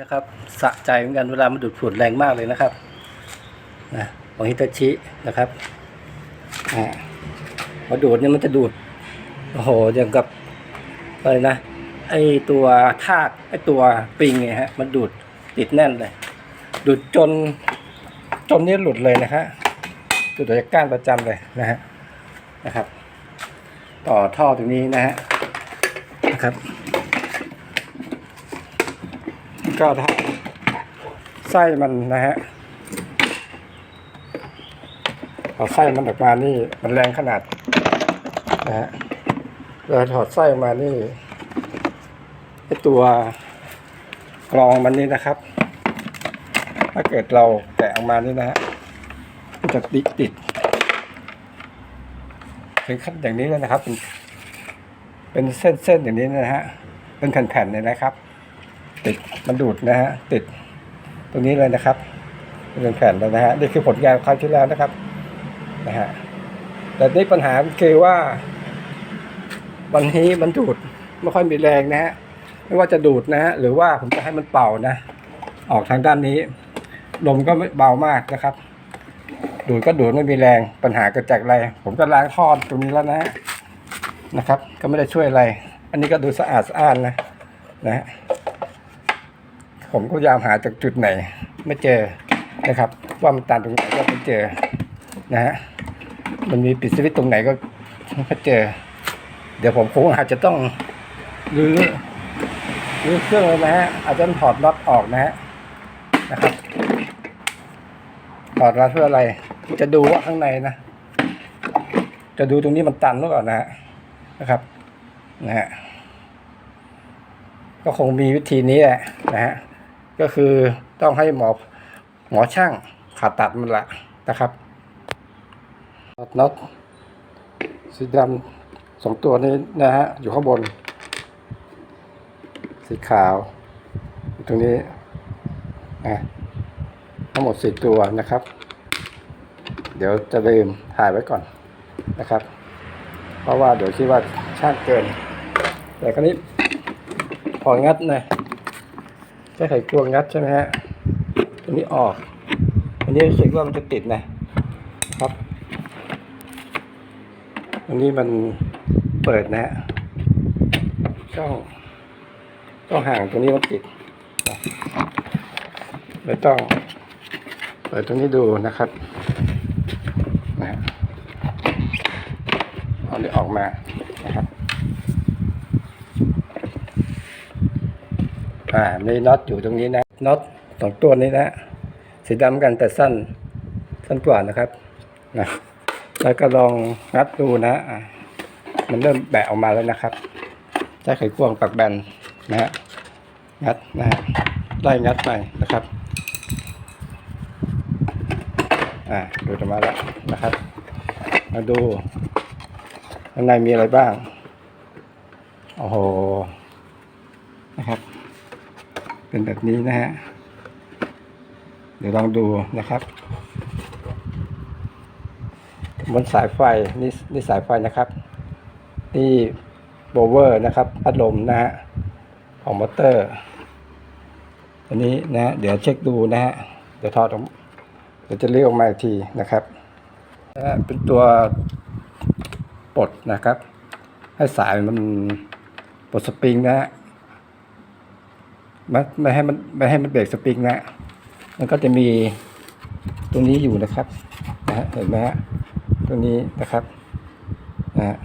นะครับสะใจเหมือนกันเวลามันดูดฝุ่นแรงมากเลยนะครับนะของฮิตาชินะครับอ่าพอดูดเนี่ยมันจะดูดโอ้โหอย่างกับอะไรนะไอตัวทากไอตัวปิงไงฮะมันดูดติดแน่นเลย ดูดจนจนนี่หลุดเลยนะฮะดูดจากก้านประจำเลยนะฮะนะครับ ต่อท่อตรงนี้นะฮะนะครับ ก็ถ้าไส้มันนะฮะเอาไส้มันออกมานี่มันแรงขนาดนะฮะเราถอดไส้ออกมานี่ไอตัวกรองมันนี่นะครับ ถ้าเกิดเราแกะออกมานี่นะฮะมันจะติดติดถึงขั้นอย่างนี้เลยนะครับเป็นเป็นเส้นๆอย่างนี้นะฮะเป็นแผ่นๆเลยนะครับ ติดมันดูดนะฮะติดตรงนี้เลยนะครับเป็นแผ่นแล้วนะฮะนี่คือผลงานคราวที่แล้วนะครับนะฮะแต่นี่ปัญหาคือว่า วันนี้มันดูดไม่ค่อยมีแรงนะฮะไม่ว่าจะดูดนะฮะหรือว่าผมจะให้มันเป่านะ ออกทางด้านนี้ ลมก็เบามากนะครับ ดูดก็ดูดไม่มีแรงปัญหาเกิดจากอะไร ผมก็ล้างท่อตรงนี้แล้วนะนะครับ ก็ไม่ได้ช่วยอะไร อันนี้ก็ดูสะอาดสะอ้านนะนะ ผมก็พยายามหาจากจุดไหน ไม่เจอนะครับ ว่ามันตันตรงไหนก็ไม่เจอนะฮะมันมีปิดสวิตช์ตรงไหนก็ไม่เจอ เดี๋ยวผมคงอาจจะต้องรื้อรื้อเครื่องเลยนะฮะอาจจะถอดน็อตออกนะฮะนะครับถอดมาเพื่ออะไร จะดูว่าข้างในนะ จะดูตรงนี้มันตันหรือเปล่านะฮะนะครับนะฮะก็คงมีวิธีนี้แหละนะฮะ ก็คือต้องให้หมอหมอช่างผ่าตัดมันละนะครับน็อตสีดำสองตัวนี้นะฮะอยู่ข้างบน สีขาว ตรงนี้นะทั้งหมดสี่ตัวนะครับ เดี๋ยวจะลืมถ่ายไว้ก่อนนะครับ เพราะว่าเดี๋ยวคิดว่าช่างเกิน แต่คราวนี้พองัดหน่อย ใช้ไขควงงัดใช่ไหมฮะตัวนี้ออกอันนี้รู้สึกว่ามันจะติดนะครับตรงนี้มันเปิดนะฮะช่องต้องห่างตรงนี้มันติดนะเลยต้องเปิดตรงนี้ดูนะครับนะฮะเอาเนี้ออกมานะครับ อ่ามีน็อตอยู่ตรงนี้นะน็อตสองตัวนี้นะสีดำกันแต่สั้นสั้นกว่านะครับนะแล้วก็ลองงัดดูนะอ่ามันเริ่มแบะออกมาแล้วนะครับใช้ไขควงปักแบนนะฮะงัดนะฮะไล่งัดไปนะครับอ่าดูออกมาแล้วนะครับ มาดูข้างในมีอะไรบ้างโอ้โหนะครับ เป็นแบบนี้นะฮะ เดี๋ยวลองดูนะครับบนสายไฟนี่นี่สายไฟนะครับ นี่โบเวอร์นะครับพัดลมนะฮะของมอเตอร์อันนี้นะฮะเดี๋ยวเช็คดูนะฮะเดี๋ยวถอดออกเดี๋ยวจะเรียกออกมาอีกทีนะครับนะเป็นตัวปลดนะครับ ให้สายมันปลดสปริงนะฮะ ม่ไม่ให้มันไม่ให้มันเบรกสปริงนะ มันก็จะมีตรงนี้อยู่นะครับนะฮะเห็นไหมฮะตรงนี้นะครับนะฮะ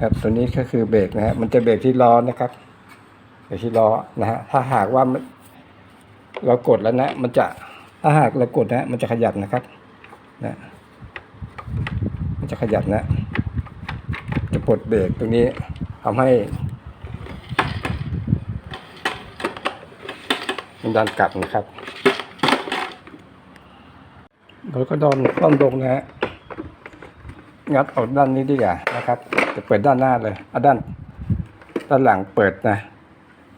ครับตัวนี้ก็คือเบรกนะฮะมันจะเบรกที่ล้อนะครับเบรกที่ล้อนะฮะถ้าหากว่ามันเรากดแล้วนะ มันจะถ้าหากเรากดนะ มันจะขยับนะครับนะมันจะขยับนะ จะปลดเบรกตรงนี้ทำให้ มันดันกลับนะครับแล้วก็ดอนต้อนลงนะฮะงัดเอาด้านนี้ดีกว่านะครับ จะเปิดด้านหน้าเลยเอาด้านด้านหลังเปิดนะ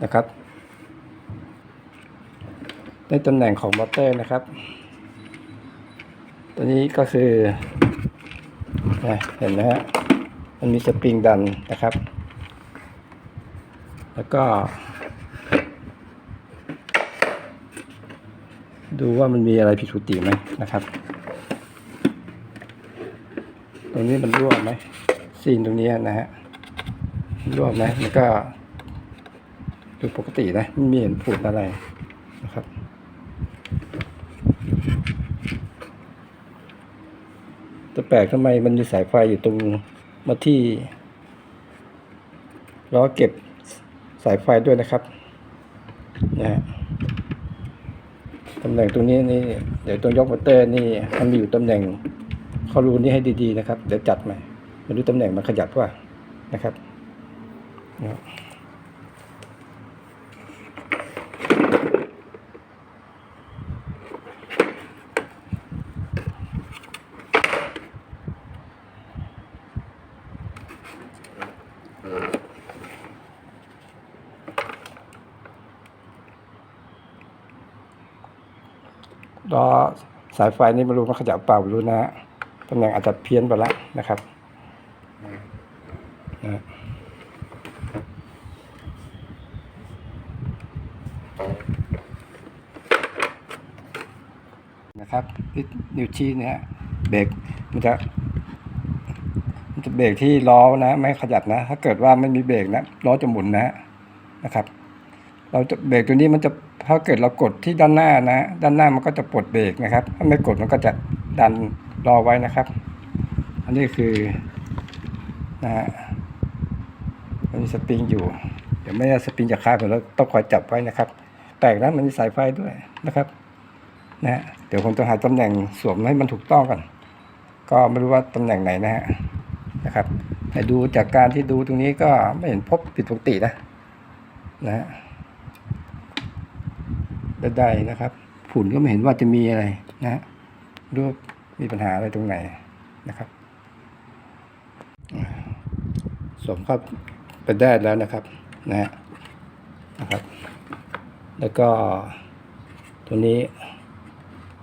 นะครับในตำแหน่งของมอเตอร์นะครับ ตัวนี้ก็คือนะเห็นไหมฮะมันมีสปริงดันนะครับ แล้วก็ ดูว่ามันมีอะไรผิดปกติไหมนะครับ ตรงนี้มันรั่วไหมซีนตรงนี้นะฮะรั่วไหมมันก็ดูปกตินะไม่มีเห็นผุดอะไรนะครับแต่แปลกทำไมมันมีสายไฟอยู่ตรงมาที่ล้อเก็บสายไฟด้วยนะครับนะฮะ ตำแหน่งตรงนี้นี่เดี๋ยวตรงยกมอเตอร์นี่มันมีอยู่ตำแหน่งข้อรูนี่ให้ดีๆนะครับ เดี๋ยวจัดใหม่ไมาดูตำแหน่งมันขยับว่านะครับ ล้อสายไฟนี่ไม่รู้มันขยับเปล่าไม่รู้นะฮะตำแหน่งอาจจะเพี้ยนไปแล้วนะครับนะนะครับนิ้วชี้เนี่ยเบรกมันจะมันจะเบรกที่ล้อนะ ไม่ขยับนะ ถ้าเกิดว่าไม่มีเบรกนะล้อจะหมุนนะนะครับ เราจะเบรกตัวนี้มันจะ ถ้าเกิดเรากดที่ด้านหน้านะ ด้านหน้ามันก็จะปลดเบรกนะครับ ถ้าไม่กดมันก็จะดันรอไว้นะครับ อันนี้คือนะฮะมันมีสปริงอยู่ เดี๋ยวไม่ได้สปริงจะขาดเราต้องคอยจับไว้นะครับ แปลกนะมันมีสายไฟด้วยนะครับนะฮะเดี๋ยวผมจะหาตำแหน่งสวมให้มันถูกต้องกัน ก็ไม่รู้ว่าตำแหน่งไหนนะฮะนะครับแต่ดูจากการที่ดูตรงนี้ก็ไม่เห็นพบผิดปกตินะนะฮะ ได้ๆนะครับผุ่นก็ไม่เห็นว่าจะมีอะไรนะฮะดูมีปัญหาอะไรตรงไหนนะครับสมเข้าไปได้แล้วนะครับนะฮะนะครับ แล้วก็ตัวนี้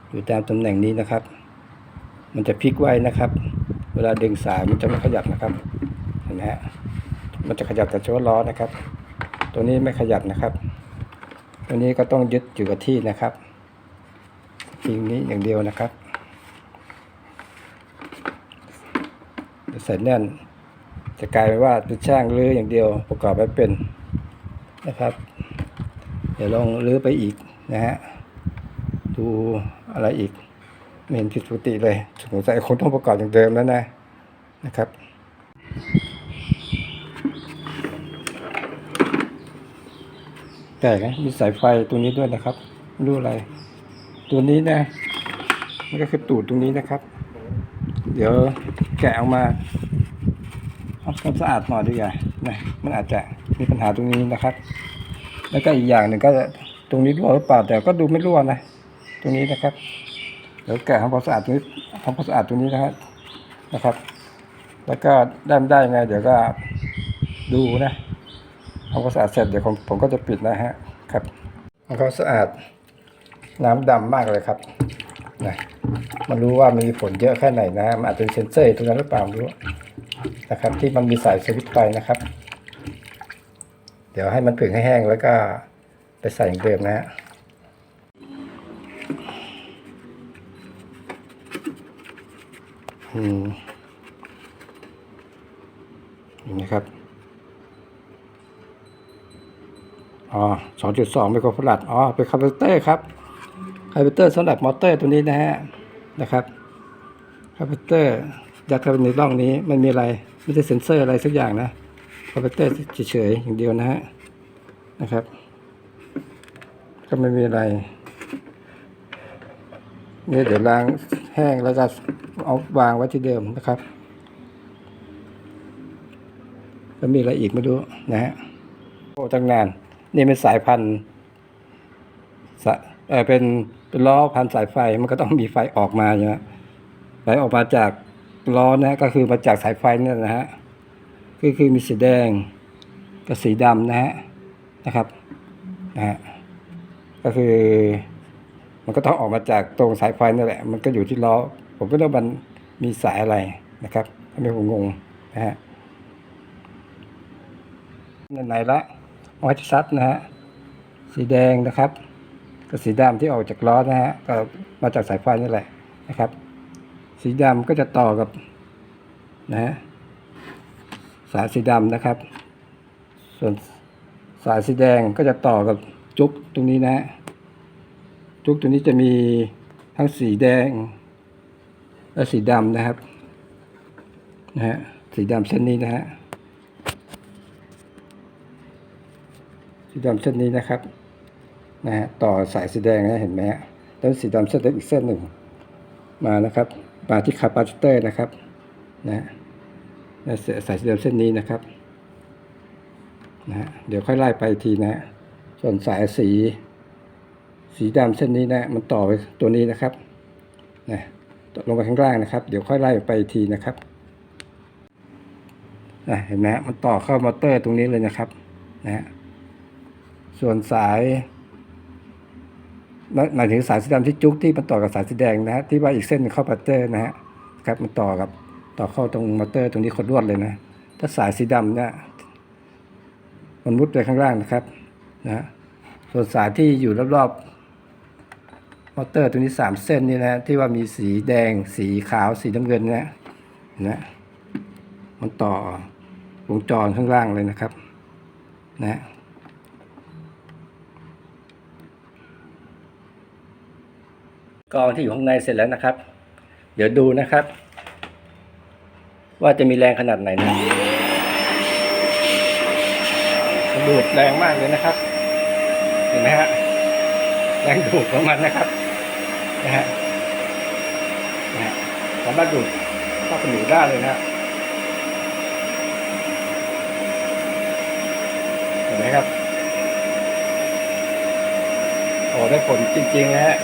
อยู่ตามตำแหน่งนี้นะครับ มันจะพลิกไว้นะครับ เวลาดึงสายมันจะไม่ขยับนะครับเห็นไหมฮะมันจะขยับแต่เฉพาะล้อนะครับ ตัวนี้ไม่ขยับนะครับ ตัวนี้ก็ต้องยึดอยู่กับที่นะครับทิ้งนี้อย่างเดียวนะครับใส่แน่น จะกลายเป็นว่าเป็นช่างรื้ออย่างเดียวประกอบไม่เป็นนะครับ เดี๋ยวลองรื้อไปอีกนะฮะดูอะไรอีกไม่เห็นผิดปกติเลยสงสัยคงต้องประกอบอย่างเดิมแล้วนะนะครับ แต่นะมีสายไฟตรงนี้ด้วยนะครับไม่รู้อะไร ตัวนี้นะมันก็คือตูดตรงนี้นะครับ เดี๋ยวแกะออกมาทำความสะอาดหน่อยดีกว่านะมันอาจจะมีปัญหาตรงนี้นะครับ แล้วก็อีกอย่างหนึ่งก็ตรงนี้รั่วหรือเปล่าแต่ก็ดูไม่รั่วนะ ตรงนี้นะครับเดี๋ยวแกะทำความสะอาดตรงนี้ทำความสะอาดตรงนี้นะครับนะครับ แล้วก็ได้ไม่ได้ยังไงเดี๋ยวก็ดูนะ ทำความสะอาดเสร็จเดี๋ยวผมผมก็จะปิดนะฮะครับทำความสะอาดน้ำดำมากเลยครับนะมันรู้ว่ามีผลเยอะแค่ไหนนะมันอาจจะเป็นเซนเซอร์ตรงนั้นหรือเปล่าไม่รู้นะครับ ที่มันมีสายสวิตช์ไปนะครับ เดี๋ยวให้มันผึ่งให้แห้งแล้วก็ไปใส่อย่างเดิมนะฮะอืมอย่างนี้ครับ อ๋อสองจุดสองไมโครฟาราดอ๋อเป็นคาร์บูเตอร์ครับคาร์บูเตอร์สำหรับมอเตอร์ตัวนี้นะฮะนะครับคาร์บูเตอร์ยัดเข้าไปในร่องนี้มันมีอะไรไม่ใช่เซ็นเซอร์อะไรสักอย่างนะคาร์บูเตอร์เฉยๆอย่างเดียวนะฮะนะครับ ก็ไม่มีอะไรนี่เดี๋ยวล้างแห้งแล้วก็เอาวางไว้ที่เดิมนะครับแล้วมีอะไรอีกไม่รู้นะฮะโอ้ตั้งนาน นี่เป็นสายพันธุ์เออเป็นเป็นล้อพันสายไฟมันก็ต้องมีไฟออกมาใช่ไหมไฟออกมาจากล้อนะก็คือมาจากสายไฟนี่นะฮะคือคือมีสีแดงกับสีดำนะฮะนะครับนะฮะก็คือ มันก็ต้องออกมาจากตรงสายไฟนั่นแหละ มันก็อยู่ที่ล้อ ผมก็ไม่รู้มันมีสายอะไรนะครับทำให้ผมงงนะฮะไหนละ ไว้ที่ซัดนะฮะสีแดงนะครับกับสีดำที่ออกจากล้อนะฮะก็มาจากสายไฟนี่แหละนะครับ สีดำก็จะต่อกับนะฮะสายสีดำนะครับ ส่วนสายสีแดงก็จะต่อกับจุกตรงนี้นะฮะจุกตรงนี้จะมีทั้งสีแดง และสีดำนะครับนะฮะสีดำเส้นนี้นะฮะ สีดำเส้นนี้นะครับนะฮะต่อสายสีแดงนะเห็นไหมฮะแล้วสีดำเส้นเล็กอีกเส้นหนึ่งมานะครับมาที่คาปาซิเตอร์นะครับนะฮะสายสีดำเส้นนี้นะครับนะฮะเดี๋ยวค่อยไล่ไปอีกทีนะฮะส่วนสายสี สีดำเส้นนี้นะมันต่อไปตัวนี้นะครับนะลงไปข้างล่างนะครับ เดี๋ยวค่อยไล่ไปอีกทีนะครับนะเห็นไหมฮะมันต่อเข้ามอเตอร์ตรงนี้เลยนะครับนะฮะ ส่วนสายหมายหมายถึงสายสีดำที่จุกที่มันต่อกับสายสีแดงนะฮะที่ว่าอีกเส้นหนึ่งเข้ามอเตอร์นะฮะครับมันต่อกับต่อเข้าตรงมอเตอร์ตรงนี้คนรวดเลยนะถ้าสายสีดำเนี่ยมันมุดไปข้างล่างนะครับนะส่วนสายที่อยู่รอบๆมอเตอร์ตัวนี้สามเส้นนี่นะที่ว่ามีสีแดง สีขาวสีน้ำเงินนะนะมันต่อวงจรข้างล่างเลยนะครับ นะ กองที่อยู่ข้างในเสร็จแล้วนะครับ เดี๋ยวดูนะครับ ว่าจะมีแรงขนาดไหนนะดูดแรงมากเลยนะครับ เห็นไหมฮะแรงดูดของมันนะครับนะฮะนะฮะสามารถดูดเข้าไปหนูได้เลยนะฮะเห็นไหมครับโอ้ได้ผลจริงๆนะฮะ